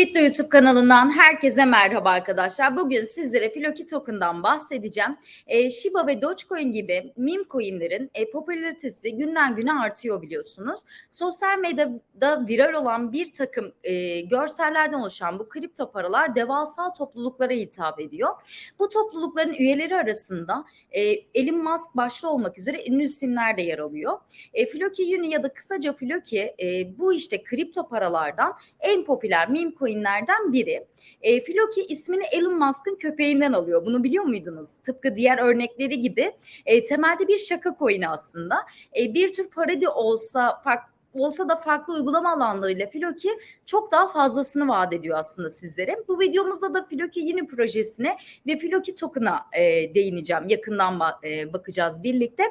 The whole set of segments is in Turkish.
Bitlo YouTube kanalından herkese merhaba arkadaşlar. Bugün sizlere Floki Token'dan bahsedeceğim. E, Shiba ve Dogecoin gibi meme coinlerin e, popülaritesi günden güne artıyor biliyorsunuz. Sosyal medyada viral olan bir takım e, görsellerden oluşan bu kripto paralar devasa topluluklara hitap ediyor. Bu toplulukların üyeleri arasında e, Elon Musk başta olmak üzere ünlü isimler de yer alıyor. E, Floki Uni ya da kısaca Floki e, bu işte kripto paralardan en popüler meme coinlerden biri. E, Floki ismini Elon Musk'ın köpeğinden alıyor. Bunu biliyor muydunuz? Tıpkı diğer örnekleri gibi e, temelde bir şaka coin'i aslında. E, bir tür parodi olsa farklı olsa da farklı uygulama alanlarıyla Floki çok daha fazlasını vaat ediyor aslında sizlere. Bu videomuzda da Floki yeni projesine ve Floki token'a e, değineceğim. Yakından ba- e, bakacağız birlikte.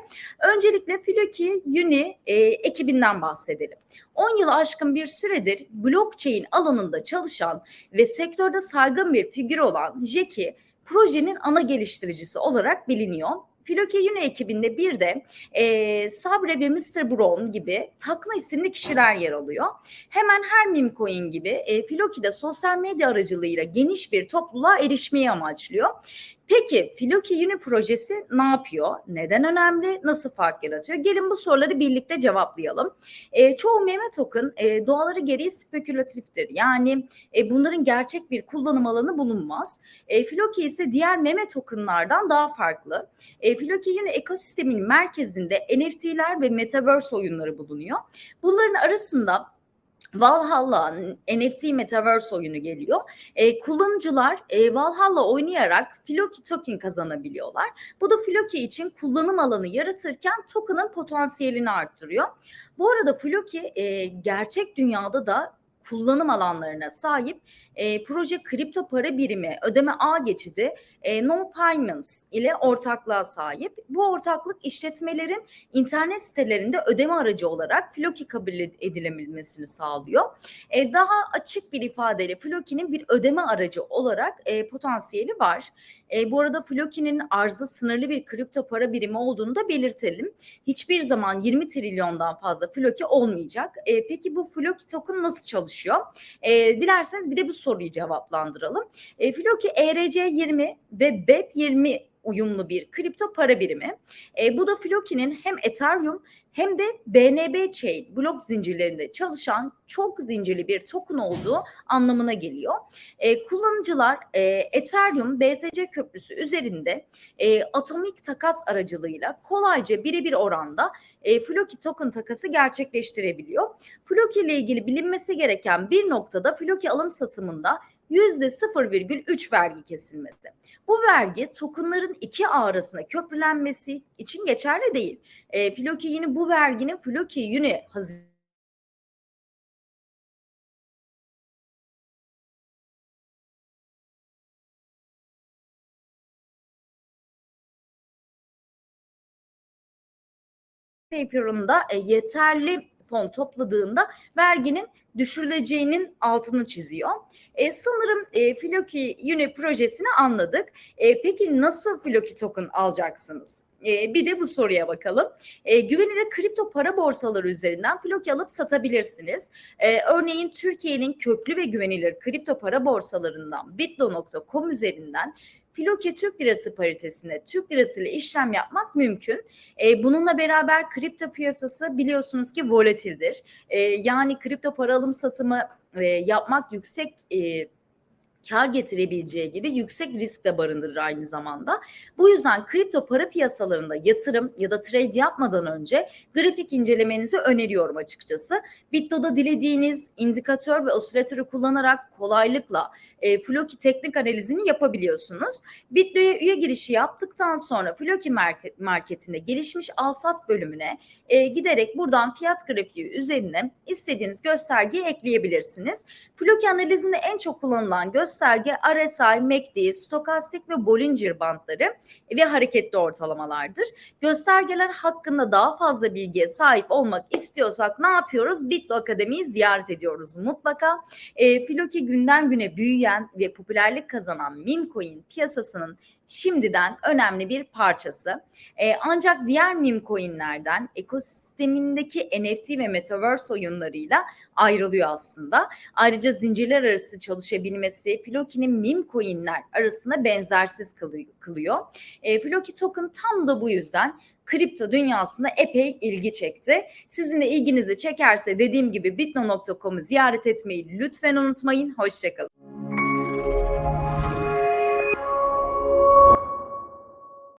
Öncelikle Floki Uni e, ekibinden bahsedelim. 10 yılı aşkın bir süredir blockchain alanında çalışan ve sektörde saygın bir figür olan Jeki projenin ana geliştiricisi olarak biliniyor. Filoke Yine ekibinde bir de e, Sabre ve Mr. Brown gibi takma isimli kişiler yer alıyor. Hemen her meme coin gibi e, Filoki de sosyal medya aracılığıyla geniş bir topluluğa erişmeyi amaçlıyor. Peki Filoki Uni projesi ne yapıyor? Neden önemli? Nasıl fark yaratıyor? Gelin bu soruları birlikte cevaplayalım. E, çoğu meme token e, doğaları gereği spekülatiftir. Yani e, bunların gerçek bir kullanım alanı bulunmaz. E, Filoki ise diğer meme tokenlardan daha farklı. E, Filoki Uni ekosistemin merkezinde NFT'ler ve Metaverse oyunları bulunuyor. Bunların arasında Valhalla NFT Metaverse oyunu geliyor. E, kullanıcılar e, Valhalla oynayarak Floki token kazanabiliyorlar. Bu da Floki için kullanım alanı yaratırken token'ın potansiyelini arttırıyor. Bu arada Floki e, gerçek dünyada da kullanım alanlarına sahip e, proje kripto para birimi ödeme ağ geçidi e, No Payments ile ortaklığa sahip. Bu ortaklık işletmelerin internet sitelerinde ödeme aracı olarak Floki kabul edilebilmesini sağlıyor. E, daha açık bir ifadeyle Floki'nin bir ödeme aracı olarak e, potansiyeli var. E, bu arada Floki'nin arzı sınırlı bir kripto para birimi olduğunu da belirtelim. Hiçbir zaman 20 trilyondan fazla Floki olmayacak. E, peki bu Floki token nasıl çalışıyor? E, dilerseniz bir de bu soruyu cevaplandıralım. E, Floki ERC20 ve BEP20 uyumlu bir kripto para birimi. E, bu da Floki'nin hem Ethereum hem de BNB Chain blok zincirlerinde çalışan çok zincirli bir token olduğu anlamına geliyor. E, kullanıcılar e, Ethereum BSC köprüsü üzerinde e, atomik takas aracılığıyla kolayca birebir oranda e, Floki token takası gerçekleştirebiliyor. Floki ile ilgili bilinmesi gereken bir noktada Floki alım satımında %0,3 vergi kesilmesi. Bu vergi tokenların iki arasında köprülenmesi için geçerli değil. E, Floki yine bu verginin Floki Uni hazine paper'ında e, yeterli fon topladığında verginin düşürüleceğinin altını çiziyor. E, sanırım e, Floki Uni projesini anladık. E, peki nasıl Floki token alacaksınız? E, bir de bu soruya bakalım. E, güvenilir kripto para borsaları üzerinden Floki alıp satabilirsiniz. E, örneğin Türkiye'nin köklü ve güvenilir kripto para borsalarından bitlo.com üzerinden Floki Türk Lirası paritesinde Türk Lirası ile işlem yapmak mümkün. E, bununla beraber kripto piyasası biliyorsunuz ki volatildir. E, yani kripto para alım satımı e, yapmak yüksek e, kar getirebileceği gibi yüksek risk de barındırır aynı zamanda. Bu yüzden kripto para piyasalarında yatırım ya da trade yapmadan önce grafik incelemenizi öneriyorum açıkçası. Bitto'da dilediğiniz indikatör ve osilatörü kullanarak kolaylıkla e, Floki teknik analizini yapabiliyorsunuz. Bitlo'ya üye girişi yaptıktan sonra Floki market, marketinde gelişmiş alsat bölümüne e, giderek buradan fiyat grafiği üzerine istediğiniz göstergeyi ekleyebilirsiniz. Floki analizinde en çok kullanılan gösterge RSI, MACD, stokastik ve Bollinger bandları ve hareketli ortalamalardır. Göstergeler hakkında daha fazla bilgiye sahip olmak istiyorsak ne yapıyoruz? Bitlo Akademi'yi ziyaret ediyoruz mutlaka. E, Floki günden güne büyüyen ve popülerlik kazanan meme coin piyasasının şimdiden önemli bir parçası. E, ancak diğer meme coinlerden ekosistemindeki NFT ve metaverse oyunlarıyla ayrılıyor aslında. Ayrıca zincirler arası çalışabilmesi Floki'nin meme coinler arasında benzersiz kılı- kılıyor. E, Floki token tam da bu yüzden kripto dünyasında epey ilgi çekti. Sizin de ilginizi çekerse dediğim gibi bitno.com'u ziyaret etmeyi lütfen unutmayın. Hoşçakalın.